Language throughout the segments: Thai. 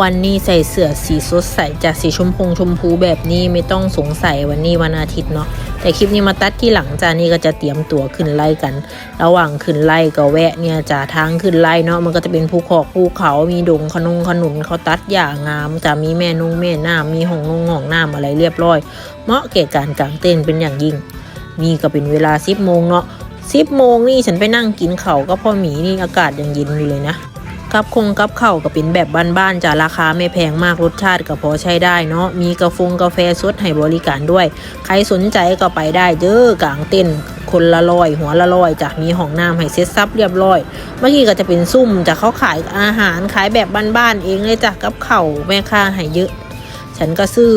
วันนี้ใส่เสื้อสีสดใสจากสีชมพงชมพูแบบนี้ไม่ต้องสงสัยวันนี้วันอาทิตย์เนาะแต่คลิปนี้มาตัดที่หลังจานี่ก็จะเตรียมตัวขึ้นไล่กัน ระหว่างขึ้นไล่ก็แวะเนี่ยจะทางขึ้นไล่เนาะมันก็จะเป็นภูเขอกภูเขามีดงขนงขนุนเขาตัดหญ้างามจะมีแม่นงแม่น้ำมีห้องนงห้องน้ำอะไรเรียบร้อย เหมาะแก่การกางเต้นเป็นอย่างยิ่ง นี่ก็เป็นเวลาสิบโมงเนาะสิบโมงนี่ฉันไปนั่งกินเขาก็พ่อหมีนี่อากาศยังเย็นอยู่เลยนะ กับคงกับเข่าก็เป็นแบบบ้านๆจะราคาไม่แพงมากรสชาติก็พอใช้ได้เนาะมีกาแฟกาแฟสดให้บริการด้วย ใครสนใจก็ไปได้เด้อกลางเต้นคนละร้อยหัวละร้อยจะมีห้องน้ำให้เซ็ตซับเรียบร้อย เมื่อกี้ก็จะเป็นซุ่มจะเขาขายอาหารขายแบบบ้านๆเองเลยจ้ะกับเข่าแม่ค้าให้เยอะ ฉันก็ซื้อ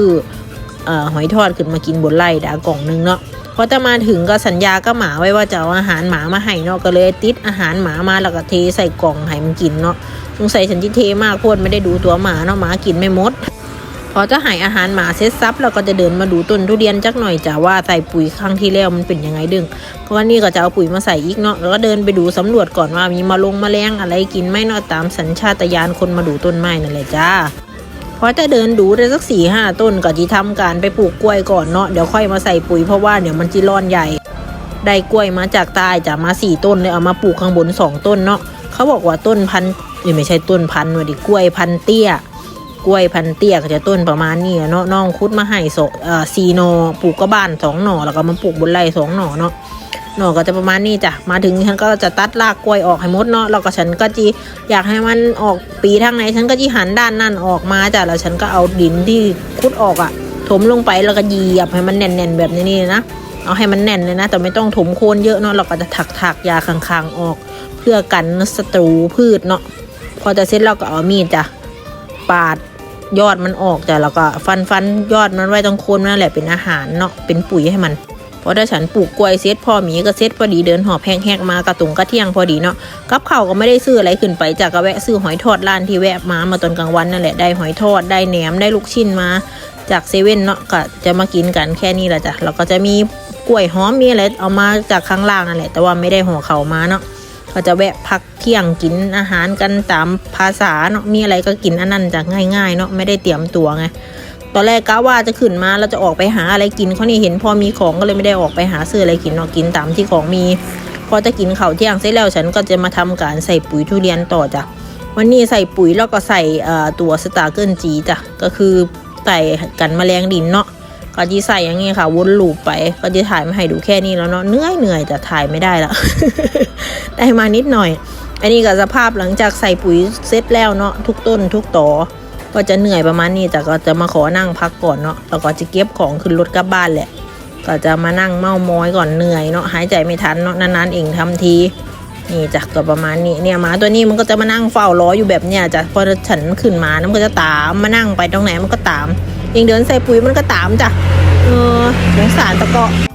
อหอยทอดขึ้นมากินบนไร่ดากล่องนึงเนาะ อจะมาถึงก็สัญญาก็หมาไว้ว่าจะเอาอาหารหมามาให้เนาะก็เลยติดอาหารหมามาแล้วก็เทใส่กล่องให้มันกินเนาะสงสัยฉันที่เทมากโพดไม่ได้ดูตัวหมาเนาะหมากินไม่หมดพอจะใหายอาหารหมาเซ็ตซับเราก็จะเดินมาดูต้นทุเรียนจักหน่อยจ้ะว่าใส่ปุ๋ยครั้งที่แล้วมันเป็นยังไงดึงเพราะว่านี่ก็จะเอาปุ๋ยมาใส่อีกเนาะแล้วก็เดินไปดูสำรวจก่อนว่ามีมาลงมาแมลงอะไรกินไหมเนาะตามสัญชาตญาณคนมาดูต้นไม้นั่นแหละจ้า พอจะเดินดูได้สักสี่ห้าต้นก็จะทำการไปปลูกกล้วยก่อนเนาะเดี๋ยวค่อยมาใส่ปุ๋ยเพราะว่าเดี๋ยวมันจีร่อนใหญ่ ได้กล้วยมาจากใต้จะมาสี่ต้นเลยเอามาปลูกข้างบนสองต้นเนาะเขาบอกว่าต้นพันธุ์เอ้ยไม่ใช่ต้นพันว่ะดิกล้วยพันเตี้ยกล้วยพันเตี้ยก็จะต้นประมาณนี้เนาะน้องคุดมาให้โซเอ่อซีโนอปลูกก็บ้านสองหน่อแล้วก็มาปลูกบนไร่สองหน่อเนาะ หนอก็จะประมาณนี้จ้ะ มาถึงฉันก็จะตัดรากกล้วยออกให้หมดเนาะ แล้วก็ฉันก็จีอยากให้มันออกปีทางไหน ฉันก็จีหันด้านนั่นออกมาจ้ะ แล้วฉันก็เอาดินที่คุดออกอะ่ะ ถมลงไปแล้วก็เหยียบให้มันแน่นๆแบบนี้นี่นะเอาให้มันแน่นเลยนะ แต่ไม่ต้องถมโคนเยอะเนาะ เราก็จะถักถักๆยาคางๆออก เพื่อกันศัตรูพืชเนาะ พอจะเสร็จเราก็เอามีดจ้ะ ปาดยอดมันออกแต่แล้วก็ฟันฟันยอดมันไว้ตรงโคนนั่นแหละเป็นอาหารเนาะ เป็นปุ๋ยให้มัน เพราะถ้าฉันปลูกกล้วยเซตพ่อหมีก็เซตพอดีเดินหอบแห้งๆมากระตุงกระเที่ยงพอดีเนาะกับเข้าก็ไม่ได้ซื้ออะไรขึ้นไปจากก็แวะซื้อหอยทอดร้านที่แวะมามาตอนกลางวันนั่นแหละได้หอยทอดได้แหนมได้ลูกชิ้นมา จากเซเว่นเนาะก็จะมากินกันแค่นี้แหละจ้ะแล้วก็จะมีกล้วยหอมมีอะไรเอามาจากข้างล่างนั่นแหละแต่ว่าไม่ได้ห่อเข่ามาเนาะก็จะแวะพักเที่ยงกินอาหารกันตามภาษาเนาะมีอะไรก็กินอันนั้นจากง่ายๆเนาะไม่ได้เตรียมตัวไง ตอนแรกก้าว่าจะขึ้นมาแล้วจะออกไปหาอะไรกินเขานี่เห็นพอมีของก็เลยไม่ได้ออกไปหาซื้ออะไรกินเนาะกินตามที่ของมีพอจะกินข้าวเที่ยงเสร็จแล้วฉันก็จะมาทำการใส่ปุ๋ยทุเรียนต่อจ้ะวันนี้ใส่ปุ๋ยแล้วก็ใส่ตัวสตาร์เกิลจีจ้ะก็คือใส่กันแมลงดินเนาะก็จะใส่อย่างงี้ค่ะวนลูปไป ก็จะถ่ายมาให้ดูแค่นี้แล้วเนาะเหนื่อยเหนื่อยแต่ถ่ายไม่ได้ละได้มานิดหน่อย อันนี้ก็สภาพหลังจากใส่ปุ๋ยเสร็จแล้วเนาะทุกต้นทุกตอ ก็จะเหนื่อยประมาณนี้แต่ก็จะมาขอนั่งพักก่อนเนาะแล้วก็จะเก็บของขึ้นรถกลับบ้านแหละ ก็จะมานั่งเมามอยก่อนเหนื่อยเนาะหายใจไม่ทันเนาะนานๆเองทำทีนี่จ้ะก็ประมาณนี้เนี่ยหมาตัวนี้มันก็จะมานั่งเฝ้ารออยู่แบบเนี้ยจ้ะพอฉันขึ้นมานะมันก็จะตามมานั่งไปตรงไหนมันก็ตามเองเดินใส่ปุ๋ยมันก็ตามจ้ะเออสงสารตะเกาะ